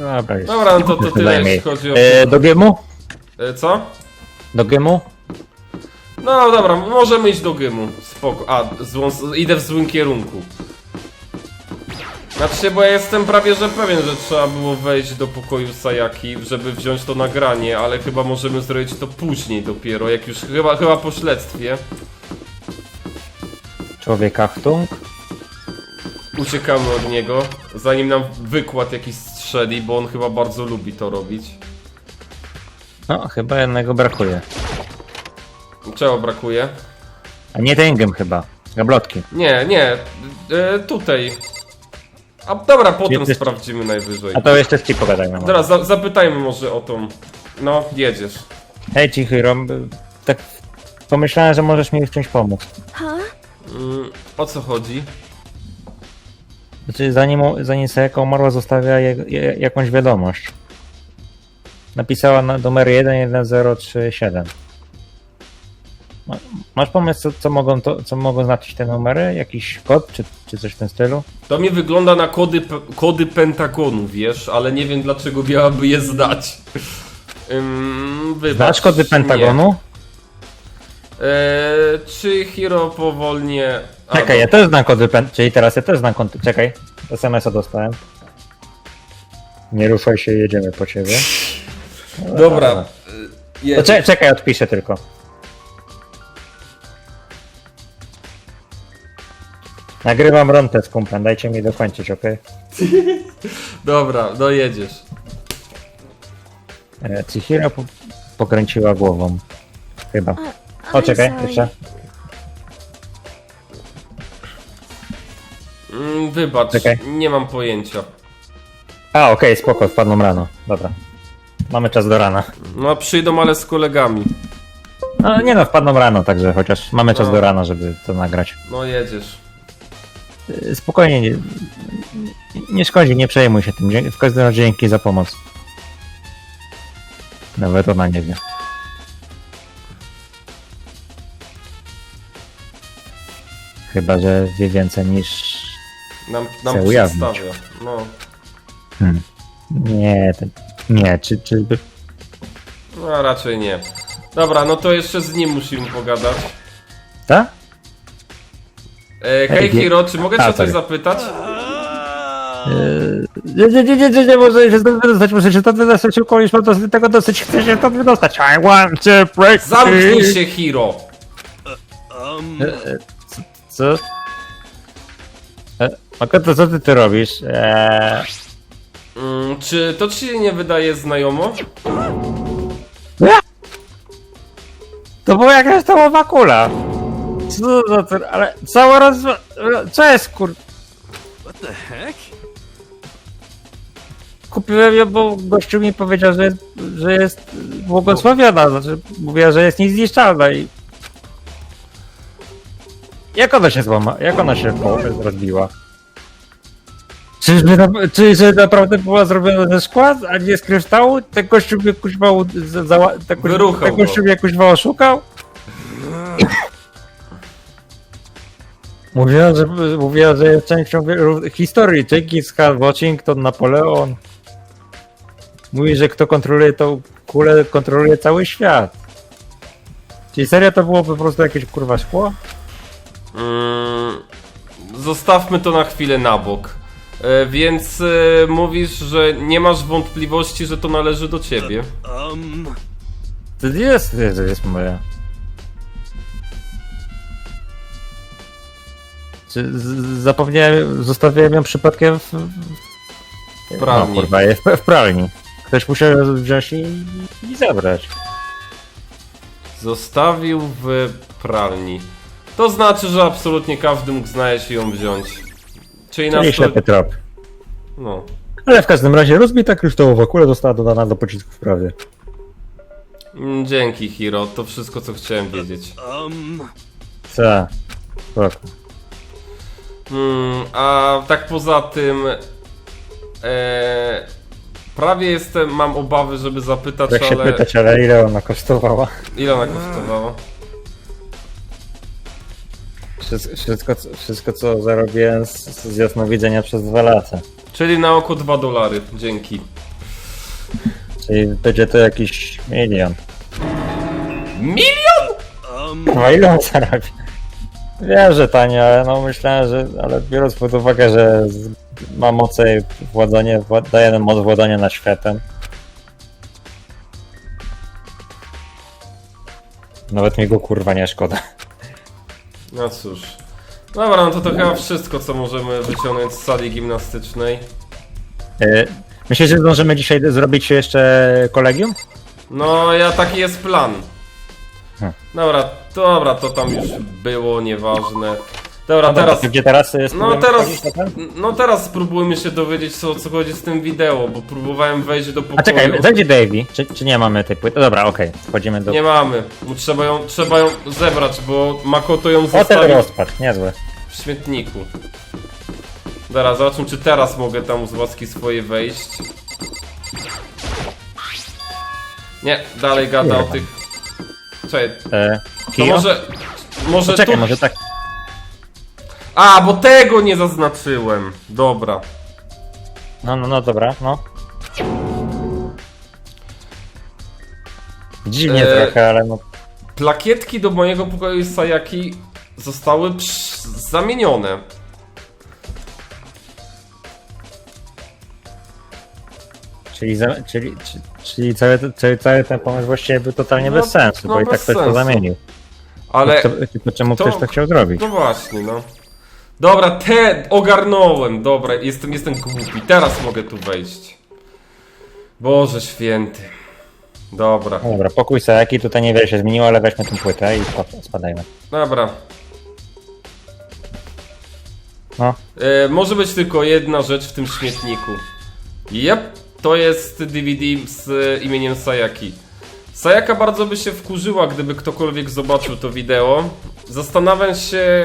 Dobra, już. Dobra, no to, to tyle jeśli chodzi o... E, do gemu? E, Co? Do gemu? No dobra, możemy iść do gymu. Spoko. A, złą, idę w złym kierunku. Znaczy, bo ja jestem prawie że pewien, że trzeba było wejść do pokoju Sayaki, żeby wziąć to nagranie, ale chyba możemy zrobić to później dopiero, jak już chyba, chyba po śledztwie. Człowiek Achtung. Uciekamy od niego, zanim nam wykład jakiś strzeli, bo on chyba bardzo lubi to robić. No, chyba jednego brakuje. Czego brakuje? A nie ten gem chyba. Gablotki. Nie, nie, e, tutaj. A dobra, potem Jesteś- sprawdzimy najwyżej. A to jeszcze z ci pogadajmy. może. Teraz za, zapytajmy może o tą. No, jedziesz. Hej Cichy, Rom, tak pomyślałem, że możesz mi w czymś pomóc. Mm, o co chodzi? Znaczy, zanim, zanim Sayaka umarła, zostawia je, je, jakąś wiadomość. Napisała na numer 11037. Ma- Masz pomysł, co, co, mogą to, co mogą znaczyć te numery? Jakiś kod, czy, czy coś w tym stylu? To mi wygląda na kody, kody Pentagonu, wiesz, ale nie wiem dlaczego miałaby je znać. Ym, wybacz, Znasz kody Pentagonu? Nie. Eee, czy Hiro powolnie... A, Czekaj, ja też znam Pentagonu, czyli teraz ja też znam kody. Czekaj, SMS-a dostałem. Nie ruszaj się, jedziemy po ciebie. Dobra. To y, jedziesz. cze- czekaj, odpiszę tylko. Nagrywam rątę z kumplem, dajcie mi dokończyć, ok? Dobra, no jedziesz. E, Chihiro po- pokręciła głową. Chyba. O, czekaj, jeszcze. Mm, wybacz, Czekaj. nie mam pojęcia. A, okej, spoko, wpadną rano. Dobra. Mamy czas do rana. No przyjdą, ale z kolegami. No nie no, wpadną rano, także chociaż mamy czas No. do rana, żeby to nagrać. No jedziesz. E, Spokojnie, nie, nie szkodzi, nie przejmuj się tym. Dzie- W każdym razie dzięki za pomoc. Nawet ona nie wie. Chyba, że wie więcej niż... Nam, nam ujawnić. przedstawia. No. Hmm. Nie, to... nie, czy, czy... no, raczej nie. Dobra, no to jeszcze z nim musimy pogadać. Ta? E, hej Ej, nie- Hiro, czy mogę cię A, o coś sorry. zapytać? Eee, Nie, nie, nie, nie, nie, nie, może się stąd wydostać, muszę się stąd wydostać, szybko już mam dosyć, tego dosyć, chcę się stąd wydostać. I want to break Zamknij free. się Hiro! Co? E, Mako, to co ty tu robisz? Eee, Mm, czy to ci się nie wydaje znajomo? to była jakaś tałowa kula. Co za to, ale cała roz... Co jest kur... What the heck? Kupiłem ją, bo gościu mi powiedział, że jest, że jest błogosławiona, znaczy mówiła, że jest niezniszczalna i... Jak ona się złama? Jak ona się po- rozbiła? Czyżby na, czy że naprawdę była zrobiona ze szkła, a nie z kryształu? Ten gościu mnie kuźwa, u- za, za, ten, gościu, Wyruchał ten gościu go. mnie kuźwa oszukał? Mówiła, że, mówiła, że jest częścią historii. Jenkins Khan, Washington, Napoleon. Mówi, że kto kontroluje tą kulę, kontroluje cały świat. Czyli serio to było po prostu jakieś kurwa szkło? Mm, zostawmy to na chwilę na bok. E, więc e, mówisz, że nie masz wątpliwości, że to należy do ciebie. Um, To jest, to jest moje. Czy zapomniałem, zostawiłem ją przypadkiem w, w pralni. No, kurwa, w, w pralni. Ktoś musiał ją wziąć i, i zabrać. Zostawił w pralni. To znaczy, że absolutnie każdy mógł znaleźć i ją wziąć. Czyli na Czyli sto... ślepy trop. No. Ale w każdym razie rozbita kryształowa kula została dodana do pocisków prawie. Mm, Dzięki, Hiro. To wszystko, co chciałem wiedzieć. um, Co? Mm, a tak poza tym... E, prawie jestem... Mam obawy, żeby zapytać, Jak się ale... pytać, ale ile ona kosztowała? Ile ona kosztowała? Wszystko, wszystko, co- zarobiłem z, z jasnowidzenia przez dwa lata. Czyli na oko 2 dolary. Dzięki. Czyli będzie to jakiś milion. Milion? No ile on zarabia? Wiem, że tanie, ale no myślałem, że... Ale biorąc pod uwagę, że z- ma moce władanie, wła- daje nam moc władania nad światem. Nawet mi go kurwa nie szkoda. No cóż. Dobra, no to to chyba wszystko, co możemy wyciągnąć z sali gimnastycznej. E, Myślisz, że zdążymy dzisiaj zrobić jeszcze kolegium? No, ja taki jest plan. Hmm. Dobra, dobra, to tam już było, nieważne. Dobra, teraz... Gdzie teraz jest No teraz, no teraz spróbujmy się dowiedzieć co, o co chodzi z tym wideo, bo próbowałem wejść do pokoju. A czekaj, zajdzie Davey. Czy, czy nie mamy tej płyty? Dobra, okej, wchodzimy do... Nie mamy, bo trzeba ją, trzeba ją zebrać, bo Makoto ją Hotel zostawił rozpad, niezły. w śmietniku. Dobra, zobaczmy czy teraz mogę tam z łaski swojej wejść. Nie, dalej gada o Kurwa. tych... Czekaj, E, to Kio? może... Może Czekaj, tu... może tak... A, bo tego nie zaznaczyłem. Dobra. No, no, no, dobra, no. Dziwnie E, trochę, ale no... Plakietki do mojego pokoju Sayaki zostały zamienione. Czyli, za, czyli, czy- czyli cały, cały, cały ten pomysł właściwie był totalnie No, bez sensu, no bo i tak ktoś to sensu. zamienił. Ale... To, tylko czemu to- ktoś to chciał zrobić? No właśnie, no. Dobra, te ogarnąłem. Dobra, jestem, jestem głupi. Teraz mogę tu wejść. Boże święty. Dobra, dobra, pokój Sayaki tutaj niewiele się zmieniło, ale weźmy tę płytę i spa- spadajmy. dobra. No, E, może być tylko jedna rzecz w tym śmietniku. Jep, to jest DVD z e, imieniem Sayaki. Sayaka bardzo by się wkurzyła, gdyby ktokolwiek zobaczył to wideo. Zastanawiam się,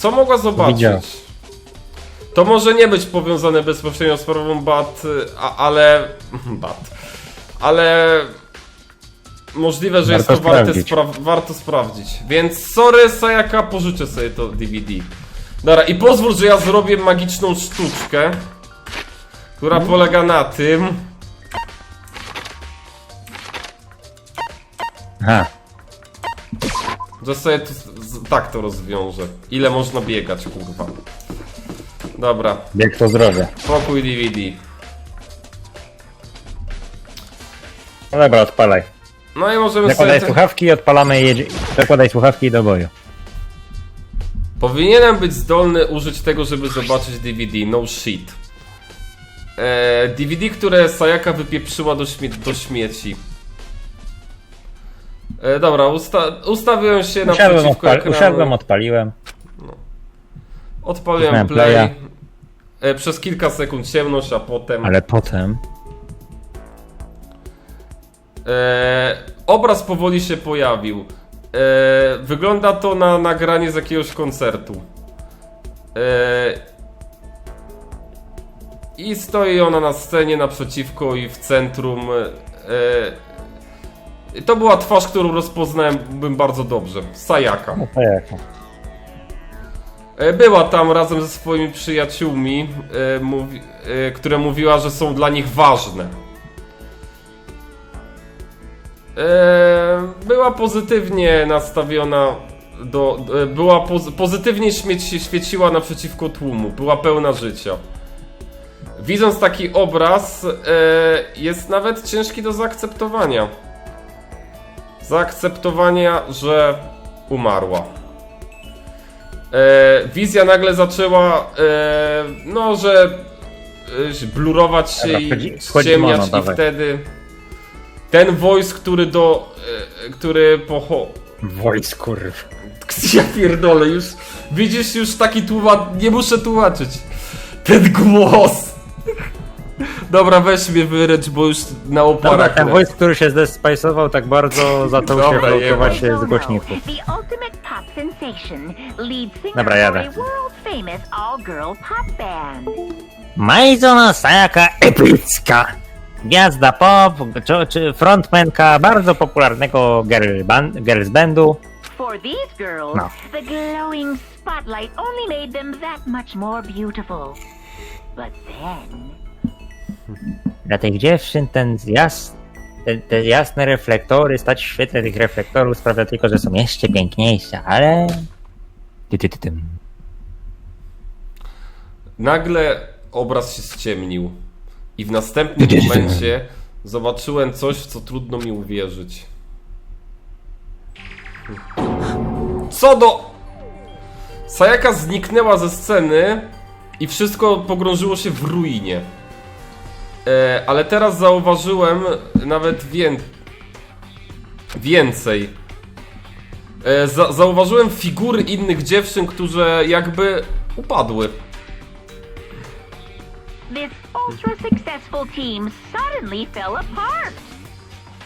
co mogła zobaczyć. Widział. To może nie być powiązane bezpośrednio z sprawą Bat, a, ale... Bat. Ale... Możliwe, że Warto jest to warte spra- warto sprawdzić. Więc sorry Sayaka, pożyczę sobie to DVD. Dobra, i pozwól, że ja zrobię magiczną sztuczkę, która polega na tym... aha. Że sobie to, z, tak to rozwiążę. Ile można biegać, kurwa. Dobra, Bieg to zdrowie. pokój DVD. No dobra, odpalaj. No i możemy Zakładaj sobie... słuchawki i odpalamy i jedzie... Zakładaj słuchawki i do boju. Powinienem być zdolny użyć tego, żeby zobaczyć DVD. No shit. Eee, DVD, które Sayaka wypieprzyła do, śmie do śmieci. E, dobra, usta ustawiłem się Usiadłem, naprzeciwko odpal... ekranu. Usiadłem, odpaliłem. Odpaliłem Wcisnąłem play. playa. E, przez kilka sekund ciemność, a potem... Ale potem... E, obraz powoli się pojawił. E, wygląda to na nagranie z jakiegoś koncertu. E, I stoi ona na scenie naprzeciwko i w centrum. E, to była twarz, którą rozpoznałem bardzo dobrze. Sayaka. No jak? E, Była tam razem ze swoimi przyjaciółmi, e, mówi, e, które mówiła, że są dla nich ważne. E, Była pozytywnie nastawiona do. e, Była poz, pozytywnie śmieci, świeciła naprzeciwko tłumu, była pełna życia. Widząc taki obraz, e, jest nawet ciężki do zaakceptowania. Zaakceptowania, że umarła. E, wizja nagle zaczęła, e, no, że e, blurować się Dobra, i wchodzi- ściemniać mono, i dawaj. wtedy ten voice, który do, e, który pocho... Wojs, kurw. Ja pierdolę, już widzisz, już taki tłumacz, nie muszę tłumaczyć. Ten głos. Dobra, weź mnie wyręcz, bo już na Dobra, oparach ten lecę. voice, który się zdespajsował tak bardzo, zaczął się Dobra, się z głośników. The ultimate pop sensation, lead singer Dobra, for jadę. a world famous all-girl pop band. Maizona Sayaka epicka. Gwiazda pop, czy, czy frontmanka bardzo popularnego girl band, girls bandu. For these girls, No. the glowing spotlight only made them that much more beautiful. But then, Dla tych dziewczyn ten jas, te, te jasne reflektory, stać w świetle tych reflektorów sprawia tylko, że są jeszcze piękniejsze, ale... Ty, ty, ty, tym. Nagle obraz się ściemnił. I w następnym momencie zobaczyłem coś, w co trudno mi uwierzyć. Co do... Sayaka zniknęła ze sceny i wszystko pogrążyło się w ruinie. E, ale teraz zauważyłem nawet wię... więcej. E, za zauważyłem figury innych dziewczyn, które jakby upadły. This ultra successful team suddenly fell apart.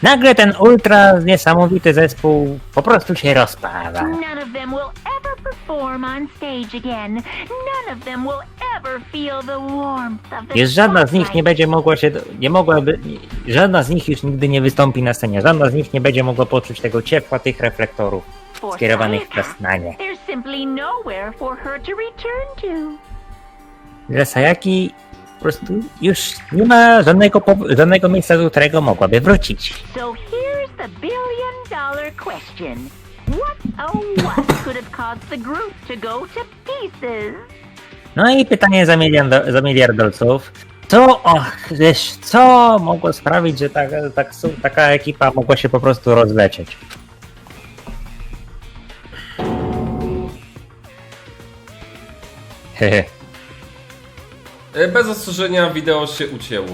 Nagle ten ultra niesamowity zespół po prostu się rozpada. None of them will ever perform on stage again. None of them will ever feel the warmth of the Już żadna z nich nie będzie mogła się, nie mogłaby, żadna z nich już nigdy nie wystąpi na scenie, żadna z nich nie będzie mogła poczuć tego ciepła tych reflektorów For skierowanych Sayaka, wprost na nie. There's simply nowhere for her to return to. Dla Sayaki po prostu już nie ma żadnego, żadnego miejsca, do którego mogłaby wrócić. So here's the billion dollar question. What oh what could have caused the group to go to pieces? No i pytanie za, milion do, za miliard dolców. Co, och, wiesz, co mogło sprawić, że tak, tak, taka ekipa mogła się po prostu rozlecieć? Hehe. E, Bez ostrzeżenia wideo się ucięło.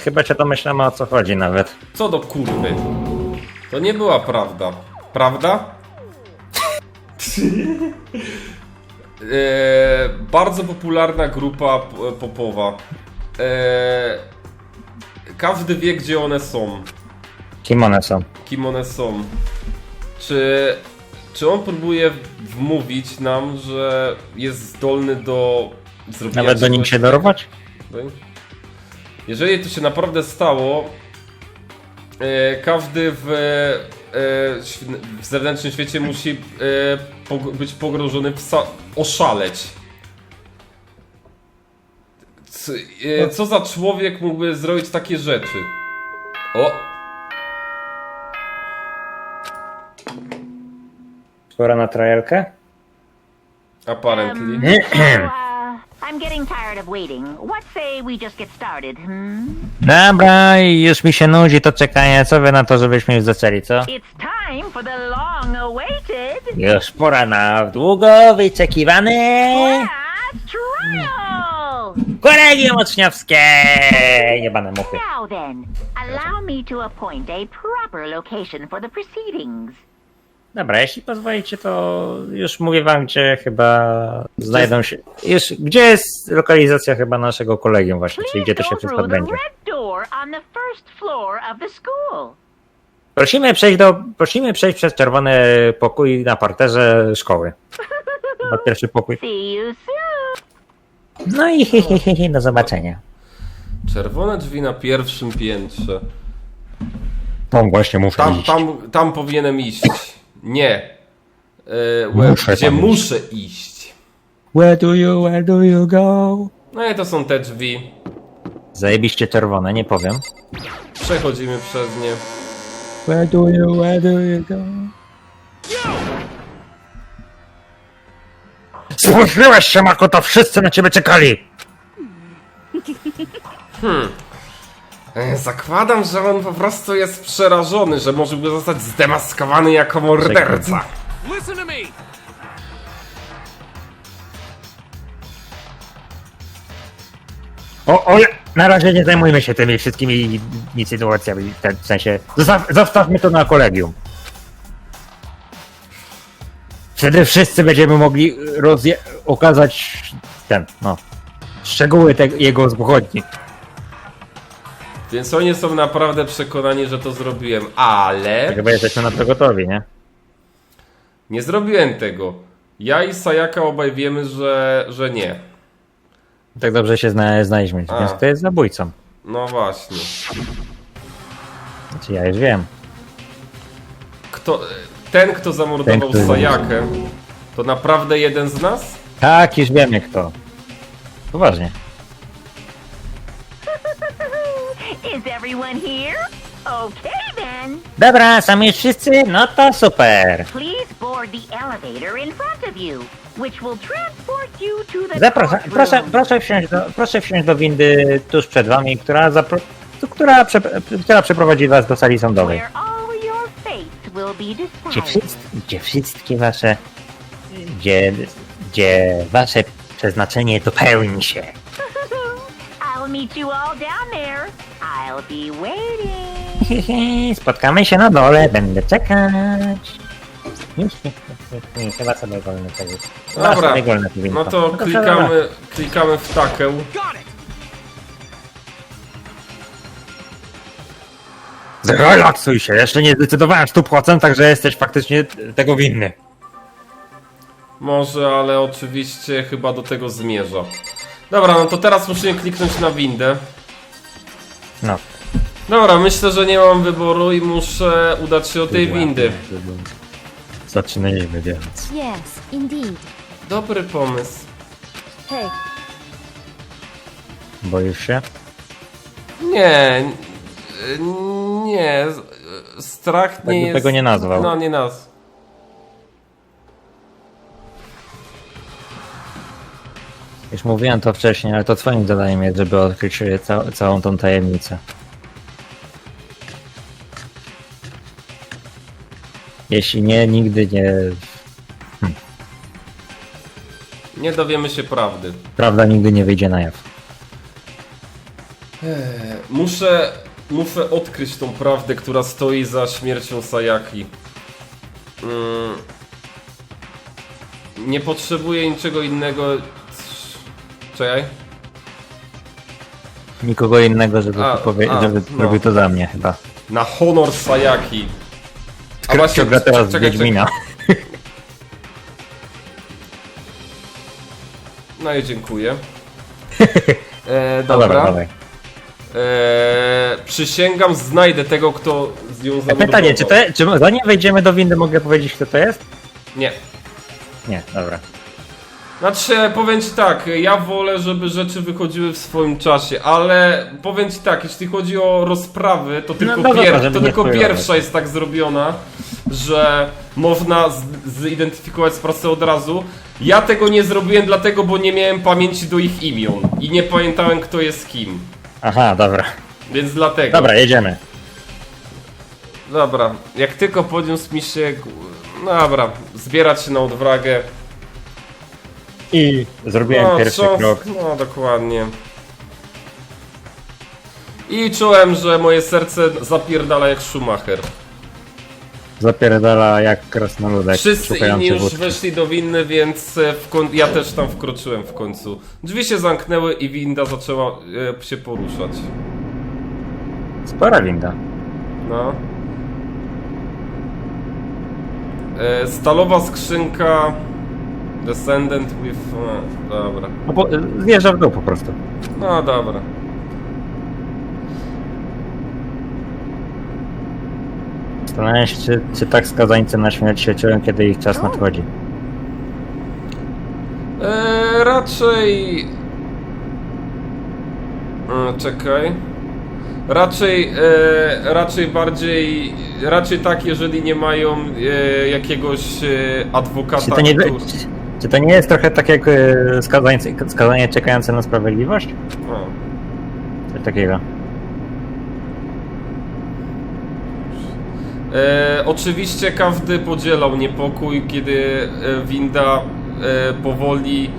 Chyba się domyślamy o co chodzi nawet. Co do kurwy. To nie była prawda. Prawda? e, bardzo popularna grupa p- popowa. E, każdy wie, gdzie one są. Kim one są? Kim one są. Czy, czy on próbuje wmówić nam, że jest zdolny do zrobienia Nawet do nim czegoś się dorwać? jeżeli to się naprawdę stało, e, każdy w, e, w zewnętrznym świecie musi e, pog- być pogrążony w oszaleć. Co, e, co za człowiek mógłby zrobić takie rzeczy? O! Pora na trajelkę? Apparently. I'm getting tired of waiting. What say we just get started, hmm? Dobra, już mi się nudzi to czekanie. Co wy na to, żebyśmy już zaczęli, co? It's time for the long awaited Już pora na długo wyczekiwany class trial! kolegium uczniowskie! Jebane muchy. Now then, allow me to appoint a proper location for the proceedings. Dobra, jeśli pozwolicie, to już mówię wam, gdzie chyba znajdą się. Już, gdzie jest lokalizacja chyba naszego kolegium właśnie, czyli gdzie to się wszystko odbędzie. Prosimy przejść do. Prosimy przejść przez czerwony pokój na parterze szkoły. Na pierwszy pokój. No i hi, hi, hi, hi, do zobaczenia. Czerwone drzwi na pierwszym piętrze. Tam właśnie muszę Tam, tam, tam powinienem iść. Nie. E, łe- Muszę gdzie tam iść. muszę iść. Where do you, where do you go? No i to są te drzwi. Zajebiście czerwone, nie powiem. Przechodzimy przez nie. Where do you, where do you go? Spóźniłeś się, Makoto! Wszyscy na ciebie czekali! E, Zakładam, że on po prostu jest przerażony, że może by zostać zdemaskowany jako morderca. Listen to me! O, o, na razie nie zajmujmy się tymi wszystkimi ni- sytuacjami, w sensie, zostaw, zostawmy to na kolegium. Wtedy wszyscy będziemy mogli rozje- okazać ten, no, szczegóły te- jego zbrodni. Więc oni są naprawdę przekonani, że to zrobiłem, ale Chyba jesteśmy na to gotowi, nie? nie zrobiłem tego. Ja i Sayaka obaj wiemy, że, że nie. Tak dobrze się zna, znaliśmy, A. więc to jest zabójcą. No właśnie. Znaczy ja już wiem. Kto, ten, kto zamordował Ten, kto- Sayakę, to naprawdę jeden z nas? Tak, już wiemy kto. Poważnie. Everyone here? Okay then. Dobra, są już wszyscy? No to super. Please board the elevator in front of you, which will transport you to the Zapraszam, courtroom. proszę, proszę, wsiąść do, proszę wsiąść do windy tuż przed wami, która, zapro, która, prze, która przeprowadzi was do sali sądowej. where all your fates will be Gdzie, decided. wszyscy, gdzie wszystkie wasze, gdzie, gdzie wasze przeznaczenie dopełni się. I'll meet you all down there. I'll be waiting. Spotkamy się na dole, będę czekać. Chyba sobie wolne to jest. Chyba Dobra, sobie wolne powinno. no to dobra. klikamy, klikamy w takę. Zrelaksuj się, jeszcze nie zdecydowałem w 100%, że jesteś faktycznie tego winny. Może, ale oczywiście chyba do tego zmierza. Dobra, no to teraz musimy kliknąć na windę. No. Dobra, myślę, że nie mam wyboru i muszę udać się do tej windy. Zaczynajmy więc. Yes, indeed. Dobry pomysł. Hey, Tak Boisz się? Nie, n- nie, z- strach Tak nie bym jest... tego nie nazwał. No, nie nazwał. Już mówiłem to wcześniej, ale to twoim zadaniem jest, żeby odkryć e, ca całą tą tajemnicę. Jeśli nie, nigdy nie... Nie dowiemy się prawdy. Prawda nigdy nie wyjdzie na jaw. Muszę, muszę odkryć tą prawdę, która stoi za śmiercią Sayaki. Mm. Nie potrzebuję niczego innego. Czekaj. Nikogo innego, żeby, A, to powie- a, żeby no. zrobił to za mnie chyba. Na honor Sayaki. A Właśnie gra teraz z Wiedźmina. No i dziękuję. E, No dobra. dobra, dawaj. E, przysięgam, znajdę tego, kto z nią zamordował. pytanie, czy, to, czy zanim wejdziemy do windy mogę powiedzieć kto to jest? Nie. Nie, dobra. Znaczy, powiem ci tak, ja wolę, żeby rzeczy wychodziły w swoim czasie, ale powiem ci tak, jeśli chodzi o rozprawy, to tylko, no dobra, pier- żeby to nie tylko pierwsza jest tak zrobiona, że można z- zidentyfikować sprawcę od razu. Ja tego nie zrobiłem dlatego, bo nie miałem pamięci do ich imion i nie pamiętałem kto jest kim, Aha, dobra. więc dlatego. Dobra, jedziemy. Dobra, jak tylko podniósł mi się... No dobra, zbierać się na odwragę. I zrobiłem no, pierwszy co- krok. No, dokładnie. I czułem, że moje serce zapierdala jak Schumacher. Zapierdala jak krasnoludek Wszyscy szukający inni już wódki. weszli do winny, więc e, w koń... ja też tam wkroczyłem w końcu. Drzwi się zamknęły i winda zaczęła e, się poruszać. Spora winda. No. E, stalowa skrzynka... Descendant with... E, dobra. No, po, zjeżdża w dół po prostu. No dobra. Zastanawiam się, czy, czy tak skazańcy na śmierć się czują, kiedy ich czas nadchodzi. Eee, raczej. E, czekaj. Raczej, e, raczej bardziej, raczej tak, jeżeli nie mają e, jakiegoś e, adwokata, Czy to, nie, który... czy, czy to nie jest trochę tak jak e, skazańcy, skazanie czekające na sprawiedliwość? O. Coś takiego. E, oczywiście każdy podzielał niepokój, kiedy e, winda e, powoli,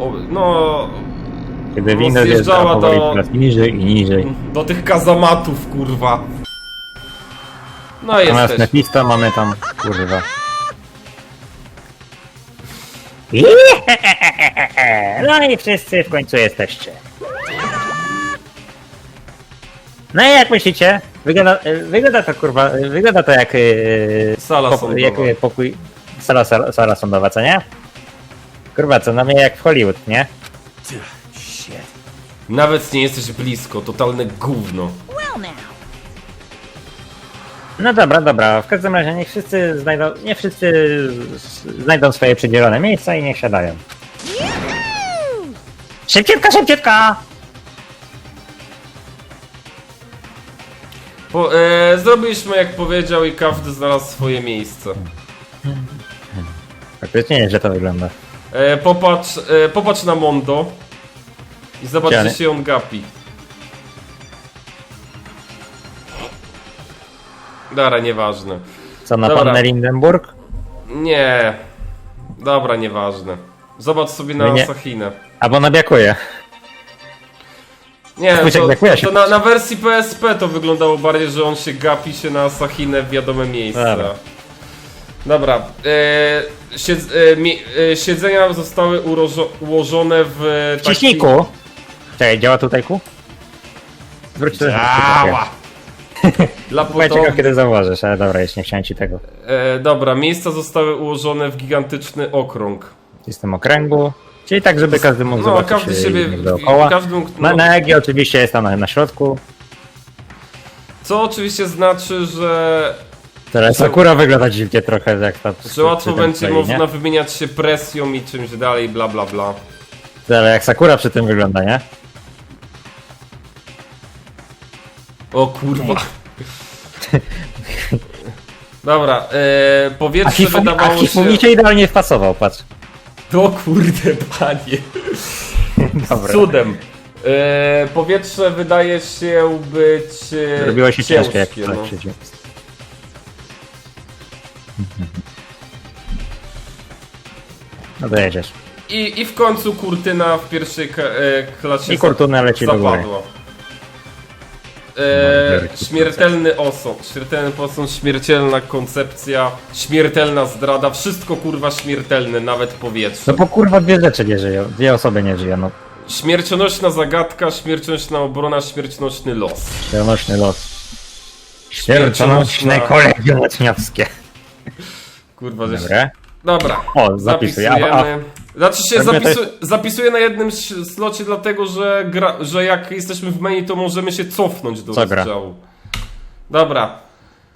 o, no, Kiedy winda Zjeżdżała do- coraz niżej i niżej. do tych kazamatów, kurwa. No Zamiast jesteś. Mephisto mamy tam, kurwa. No i wszyscy w końcu jesteście. No i jak myślicie? Wygląda, e, wygląda to kurwa, e, wygląda to jak, e, Sala pokój, sądowa. jak e, pokój, sala, sala, sala sądowa, co nie? Kurwa, co na mnie jak w Hollywood, nie? Shit. Nawet nie jesteś blisko, totalne gówno. Well now. No dobra, dobra, w każdym razie niech wszyscy znajdą, nie wszyscy znajdą swoje przydzielone miejsca i niech siadają. Szybciutko, szybciutko! Po, e, zrobiliśmy jak powiedział i każdy znalazł swoje miejsce. Faktycznie nie, że to wygląda. E, popatrz, e, popatrz na Mondo i zobacz, Gdzie on- się on gapi. Dobra, nieważne. Co na Dobra. pan Lindenburg? Nie. Dobra, nieważne. Zobacz sobie na No nie. Asachinę. Albo nabiakuje. Nie, Spójrz, jak to, brakuje się. to na, na wersji PSP to wyglądało bardziej, że on się gapi się na Asachinę w wiadome miejsce. Dobra. Dobra. E, siedz, e, mi, e, siedzenia zostały urożo, ułożone w Wciśnij ku. Czekaj, działa tutaj ku? Zwróć to. Działa! Dla ciekaw, potomnych. kiedy zauważysz, ale dobra, jeszcze nie chciałem ci tego. E, dobra, miejsca zostały ułożone w gigantyczny okrąg. System okręgu. Czyli tak, żeby każdy mógł No, zobaczyć każdy siebie. dookoła. Każdy mógł, no, na Egi oczywiście jest tam na, środku. co oczywiście znaczy, że, Teraz Sakura wygląda dziwnie trochę, jak ta że łatwo będzie stoi, można nie? wymieniać się presją i czymś dalej, bla bla bla. Ale jak Sakura przy tym wygląda, nie? O kurwa. Dobra, e, A powietrze Hifumi, a wydawało się... Idealnie wpasował, patrz. O kurde, panie. Dobra. Cudem. E, powietrze wydaje się być. E, Robiło się ciężkie, jak tak no. siedzi. No dojedziesz. I, I w końcu kurtyna w pierwszej e, klasie I kurtyna leci do góry. zapadła. Śmiertelny osąd, śmiertelny posąd, śmiertelna koncepcja, śmiertelna zdrada, wszystko kurwa śmiertelne, nawet powietrze. No bo kurwa dwie rzeczy nie żyją, dwie osoby nie żyją, no. Śmiercionośna zagadka, śmiercionośna obrona, śmiercionośny los. Śmiercionośny los. Śmiercionośne kolegium lotniowskie. Kurwa, żeś... Dobra. Dobra. O, zapisuję. A, a, Zapisujemy. Znaczy się Robię to zapisu... zapisuję na jednym slocie, dlatego że, gra... że jak jesteśmy w menu, to możemy się cofnąć do Co rozdziału. Dobra.